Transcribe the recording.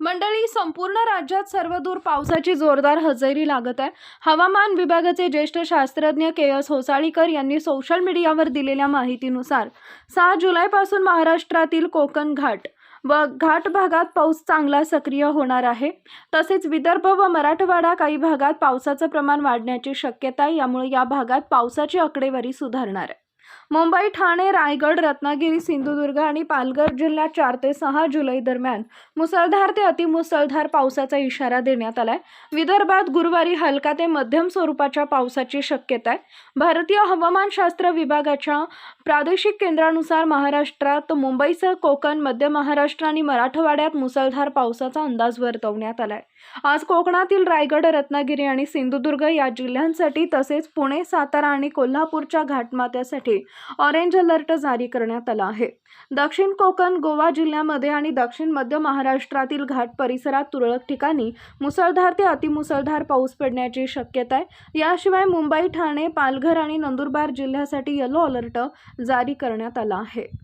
मंडळी संपूर्ण राज्यात सर्वदूर पावसाची जोरदार हजेरी लागत आहे. हवामान विभागाचे ज्येष्ठ शास्त्रज्ञ के. एस. होसाळीकर यांनी सोशल मीडियावर दिलेल्या माहितीनुसार सहा जुलैपासून महाराष्ट्रातील कोकण घाट व घाट भागात पाऊस चांगला सक्रिय होणार आहे. तसेच विदर्भ व मराठवाडा काही भागात पावसाचं प्रमाण वाढण्याची शक्यता आहे. यामुळे या भागात पावसाची आकडेवारी सुधारणार आहे. मुंबई ठाणे रायगड रत्नागिरी सिंधुदुर्ग आणि पालघर जिल्ह्यात चार ते सहा जुलै दरम्यान मुसळधार ते अतिमुसळधार पावसाचा इशारा देण्यात आलाय. विदर्भात गुरुवारी हलका ते मध्यम स्वरूपाच्या पावसाची शक्यता आहे. भारतीय हवामानशास्त्र विभागाच्या प्रादेशिक केंद्रानुसार महाराष्ट्रात मुंबईसह कोकण मध्य महाराष्ट्र आणि मराठवाड्यात मुसळधार पावसाचा अंदाज वर्तवण्यात आलाय. आज कोकणातील रायगड रत्नागिरी आणि सिंधुदुर्ग या जिल्ह्यांसाठी तसेच पुणे सातारा आणि कोल्हापूरच्या घाटमाथ्यासाठी ऑरेंज अलर्ट जारी करण्यात आला आहे. दक्षिण कोकण गोवा जिल्ह्यामध्ये आणि दक्षिण मध्य महाराष्ट्रातील घाट परिसरात तुरळक ठिकाणी मुसळधार ते अतिमुसळधार पाऊस पडण्याची शक्यता आहे. याशिवाय मुंबई ठाणे पालघर आणि नंदुरबार जिल्ह्यासाठी येलो अलर्ट जारी करण्यात आला आहे.